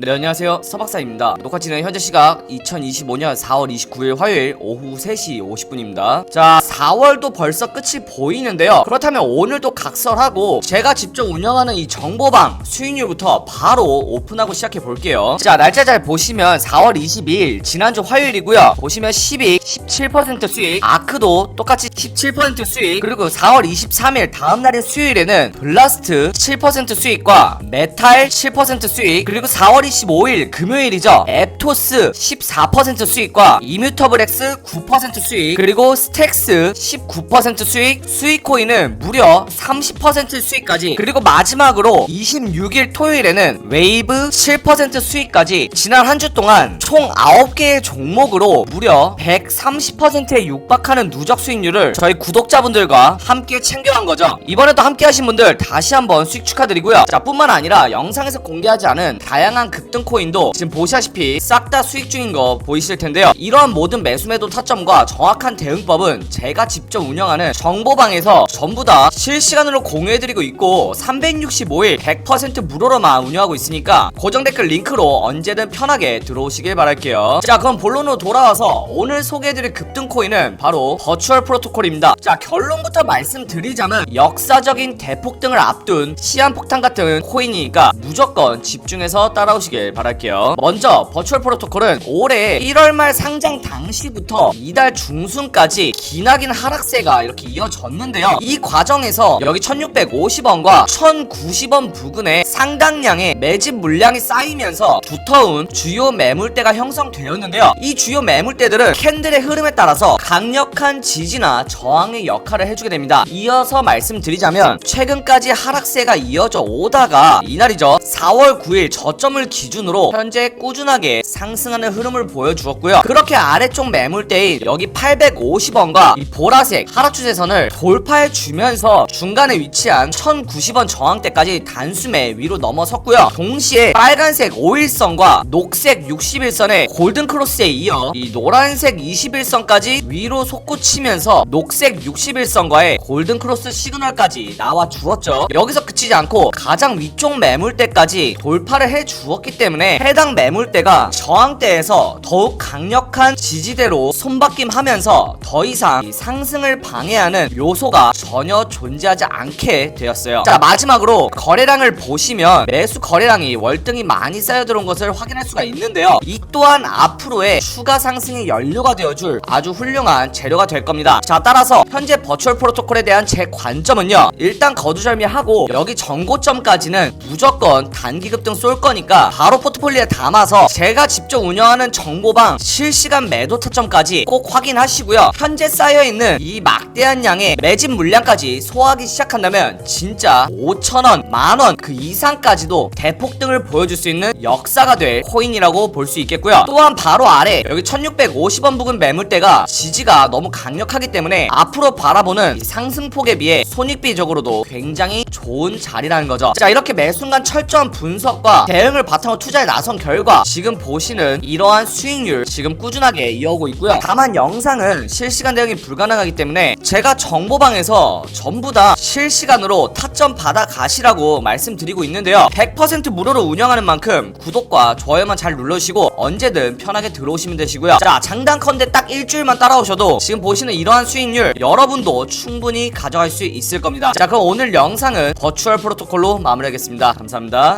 네 안녕하세요. 서박사입니다. 녹화치는 현재 시각 2025년 4월 29일 화요일 오후 3시 50분입니다. 자 4월도 벌써 끝이 보이는데요. 그렇다면 오늘도 각설하고 제가 직접 운영하는 이 정보방 수익률부터 바로 오픈하고 시작해 볼게요. 자 날짜 잘 보시면 4월 22일 지난주 화요일이고요. 보시면 12 17% 수익 아크도 똑같이 17% 수익 그리고 4월 23일 다음날인 수요일에는 블라스트 7% 수익과 메탈 7% 수익 그리고 4월 25일 금요일이죠. 앱토스 14% 수익과 이뮤터블엑스 9% 수익 그리고 스택스 19% 수익 수익코인은 무려 30% 수익까지 그리고 마지막으로 26일 토요일에는 웨이브 7% 수익까지 지난 한 주 동안 총 9개의 종목으로 무려 130%에 육박하는 누적 수익률을 저희 구독자분들과 함께 챙겨간 거죠. 이번에도 함께 하신 분들 다시 한번 수익 축하드리고요. 자 뿐만 아니라 영상에서 공개하지 않은 다양한 급등 코인도 지금 보시다시피 싹 다 수익 중인 거 보이실 텐데요. 이러한 모든 매수 매도 타점과 정확한 대응법은 제가 직접 운영하는 정보방에서 전부 다 실시간으로 공유해드리고 있고 365일 100% 무료로만 운영하고 있으니까 고정 댓글 링크로 언제든 편하게 들어오시길 바랄게요. 자 그럼 본론으로 돌아와서 오늘 소개해드릴 급등 코인은 바로 버추얼 프로토콜입니다. 자 결론부터 말씀드리자면 역사적인 대폭등을 앞둔 시한폭탄 같은 코인이니까 무조건 집중해서 따라오시 길 바랄게요. 먼저 버추얼 프로토콜은 올해 1월 말 상장 당시부터 이달 중순까지 기나긴 하락세가 이렇게 이어졌는데요. 이 과정에서 여기 1650원과 1090원 부근에 상당량의 매집 물량이 쌓이면서 두터운 주요 매물대가 형성되었는데요. 이 주요 매물대들은 캔들의 흐름에 따라서 강력한 지지나 저항의 역할을 해주게 됩니다. 이어서 말씀드리자면 최근까지 하락세가 이어져 오다가 이날이죠. 4월 9일 저점을 기준으로 현재 꾸준하게 상승하는 흐름을 보여주었고요. 그렇게 아래쪽 매물대인 여기 850원과 이 보라색 하락 추세선을 돌파해 주면서 중간에 위치한 1090원 저항대까지 단숨에 위로 넘어섰고요. 동시에 빨간색 5일선과 녹색 61선의 골든 크로스에 이어 이 노란색 21선까지 위로 솟구치면서 녹색 61선과의 골든 크로스 시그널까지 나와 주었죠. 여기서 그치지 않고 가장 위쪽 매물대까지 돌파를 해 주었기 때문에 해당 매물대가 저항대에서 더욱 강력한 지지대로 손바뀜하면서 더 이상 이 상승을 방해하는 요소가 전혀 존재하지 않게 되었어요. 자 마지막으로 거래량을 보시면 매수 거래량이 월등히 많이 쌓여 들어온 것을 확인할 수가 있는데요. 이 또한 앞으로의 추가 상승의 연료가 되어줄 아주 훌륭한 재료가 될 겁니다. 자 따라서 현재 버추얼 프로토콜에 대한 제 관점은요. 일단 거두절미하고 여기 정고점까지는 무조건 단기 급 등 쏠 거니까 바로 포트폴리오에 담아서 제가 직접 운영하는 정보방 실시간 매도 타점까지 꼭 확인하시고요. 현재 쌓여있는 이 막대한 양의 매집 물량까지 소화하기 시작한다면 진짜 5천원, 만원 그 이상까지도 대폭등을 보여줄 수 있는 역사가 될 코인이라고 볼 수 있겠고요. 또한 바로 아래 여기 1650원 부근 매물대가 지지가 너무 강력하기 때문에 앞으로 바라보는 이 상승폭에 비해 손익비적으로도 굉장히 좋은 자리라는 거죠. 자 이렇게 매 순간 철저한 분석과 대응을 바탕으로 투자에 나선 결과 지금 보시는 이러한 수익률 지금 꾸준하게 이어오고 있고요. 다만 영상은 실시간 대응이 불가능하기 때문에 제가 정보방에서 전부 다 실시간으로 타점 받아 가시라고 말씀드리고 있는데요. 100% 무료로 운영하는 만큼 구독과 좋아요만 잘 눌러주시고 언제든 편하게 들어오시면 되시고요. 자 장단컨대 딱 일주일만 따라오셔도 지금 보시는 이러한 수익률 여러분도 충분히 가져갈 수 있을 겁니다. 자 그럼 오늘 영상은 버추얼 프로토콜로 마무리하겠습니다. 감사합니다.